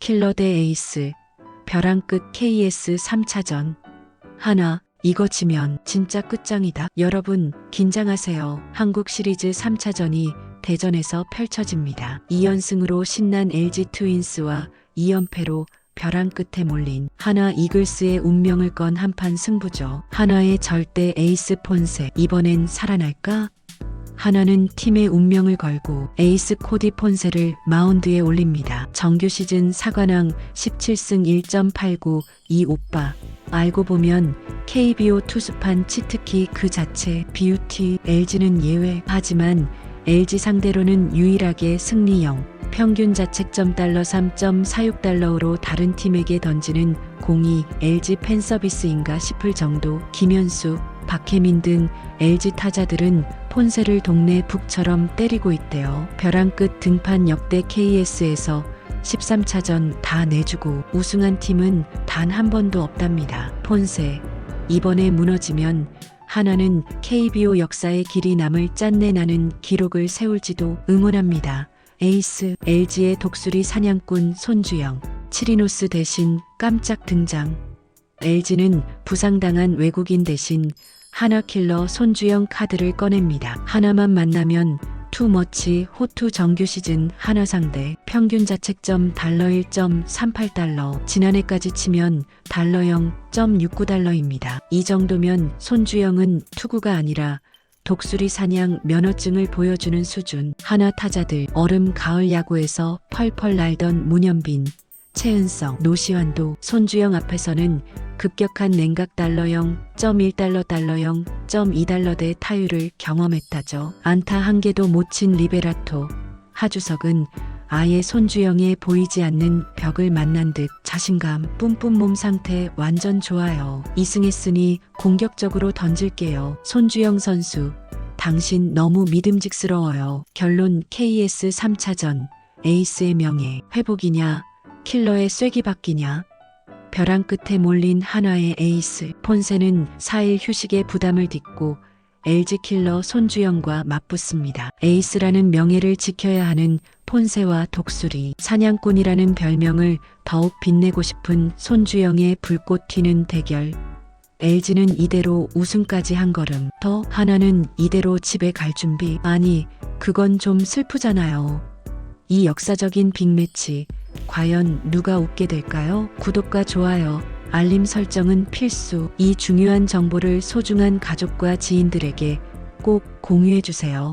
킬러 대 에이스, 벼랑 끝 KS 3차전. 하나, 이거 지면 진짜 끝장이다. 여러분, 긴장하세요. 한국 시리즈 3차전이 대전에서 펼쳐집니다. 2연승으로 신난 LG 트윈스와 2연패로 벼랑 끝에 몰린 하나 이글스의 운명을 건 한판 승부죠. 하나의 절대 에이스 폰세. 이번엔 살아날까? 하나는 팀의 운명을 걸고 에이스 코디 폰세를 마운드에 올립니다. 정규 시즌 사관왕 17승 1.89 이 오빠. 알고 보면 KBO 투수판 치트키 그 자체 비유티 LG는 예외. 하지만 LG 상대로는 유일하게 승리형. 평균 자책점 달러 3.46달러로 다른 팀에게 던지는 공이 LG 팬서비스인가 싶을 정도 김현수, 박혜민 등 LG 타자들은 폰세를 동네 북처럼 때리고 있대요. 벼랑 끝 등판 역대 KS에서 13차전 다 내주고 우승한 팀은 단 한 번도 없답니다. 폰세. 이번에 무너지면 하나는 KBO 역사의 길이 남을 짠내 나는 기록을 세울지도 응원합니다. 에이스 LG의 독수리 사냥꾼 손주영. 치리노스 대신 깜짝 등장. LG는 부상당한 외국인 대신 하나킬러 손주영 카드를 꺼냅니다. 하나만 만나면 투머치 호투 정규 시즌 하나 상대 평균 자책점 달러 1.38달러 지난해까지 치면 달러 0.69달러입니다. 이 정도면 손주영은 투구가 아니라 독수리 사냥 면허증을 보여주는 수준 하나 타자들 얼음 가을 야구에서 펄펄 날던 문현빈 최은성, 노시환도 손주영 앞에서는 급격한 냉각 달러 0.1달러 달러 0.2달러대 타율을 경험했다죠. 안타 한 개도 못 친 리베라토. 하주석은 아예 손주영의 보이지 않는 벽을 만난 듯 자신감 뿜뿜 몸 상태 완전 좋아요. 2승했으니 공격적으로 던질게요. 손주영 선수. 당신 너무 믿음직스러워요. 결론 KS 3차전. 에이스의 명예. 회복이냐? 킬러의 쐐기 바뀌냐? 벼랑 끝에 몰린 한화의 에이스 폰세는 4일 휴식의 부담을 딛고 LG 킬러 손주영과 맞붙습니다. 에이스라는 명예를 지켜야 하는 폰세와 독수리 사냥꾼이라는 별명을 더욱 빛내고 싶은 손주영의 불꽃 튀는 대결. LG는 이대로 우승까지 한 걸음 더 하나는 이대로 집에 갈 준비 아니 그건 좀 슬프잖아요. 이 역사적인 빅매치 과연 누가 웃게 될까요? 구독과 좋아요, 알림 설정은 필수. 이 중요한 정보를 소중한 가족과 지인들에게 꼭 공유해 주세요.